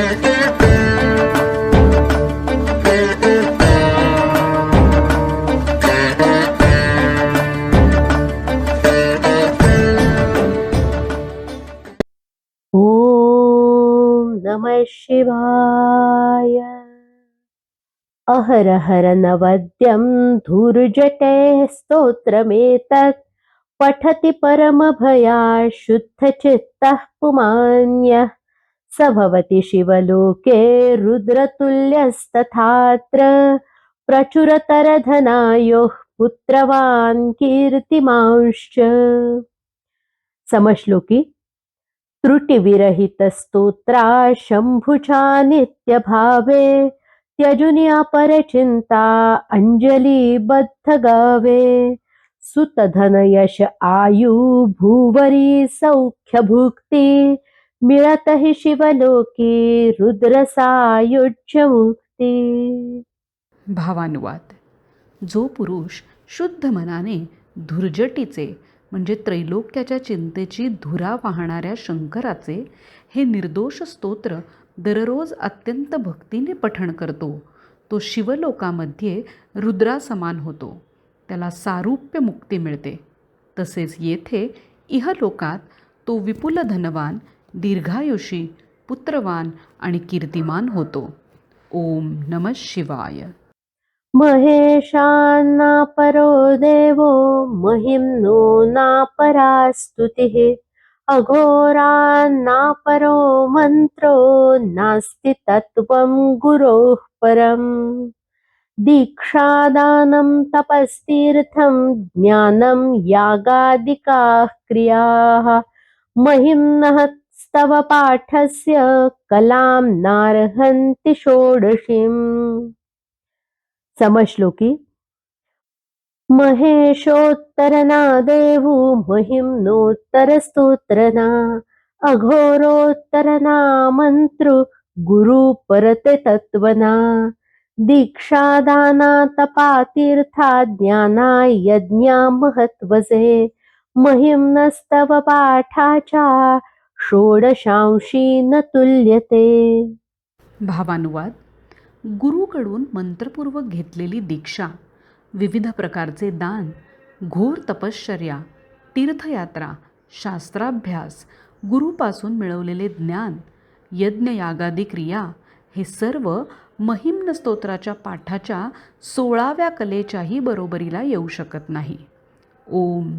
ॐ नमः शिवाय। नवद्यं धूर्जटेः स्तोत्रमेतत्। पठति परमभया शुद्धचित्तः पुमान्यः। स भवति शिवलोके रुद्रतुल्यस्तथात्र प्रचुरतरधनायोः पुत्रवान् कीर्तिमांश्च। समश्लोकी त्रुटिविरहितस्तोत्रा शम्भुजा नित्यभावे त्यजुनि अपरचिन्ता अञ्जलिबद्धगावे सुतधनयश आयु भूवरी सौख्यभुक्ती मिळत हि शिवलोकी रुद्रसायुज्यमुक्ती भावानुवाद. जो पुरुष शुद्ध मनाने धुर्जटीचे म्हणजे त्रैलोक्याच्या चिंतेची धुरा वाहणाऱ्या शंकराचे हे निर्दोष स्तोत्र दररोज अत्यंत भक्तीने पठण करतो. तो शिवलोकामध्ये रुद्रासमान होतो. त्याला सारूप्य मुक्ती मिळते. तसेच येथे इहलोकात तो विपुल धनवान दीर्घायुषी पुत्रवान आणि कीर्तिमान होतो. ओम नमः शिवाय. महेशान्नापरो देवो महिम्नो नापरा स्तुतिः अघोरान्नापरो मन्त्रो नास्ति तत्त्वं गुरोः परम्। दीक्षादानं तपस्तीर्थं ज्ञानं यागादिकाः क्रियाः। महिम्नः स्तव पाठस्य कलां नार्हन्ति षोडशीम्। समश्लोकी। महेशोत्तरना देवु महिम्नोत्तरस्तोत्रना अघोरोत्तरना मन्त्रु गुरु परते तत्त्वना दीक्षादाना तपातीर्था ज्ञाना यज्ञा महत्वसे महिम्नस्तव पाठाचा षोडशांशी न तुल्यते. भावानुवाद गुरुकडून मंत्रपूर्वक घेतलेली दीक्षा विविध प्रकारचे दान घोर तपश्चर्या तीर्थयात्रा शास्त्राभ्यास गुरुपासून मिळवलेले ज्ञान यज्ञयागादी क्रिया हे सर्व महिम्न स्तोत्राच्या पाठाच्या सोळाव्या कलेच्याही बरोबरीला येऊ शकत नाही. ओम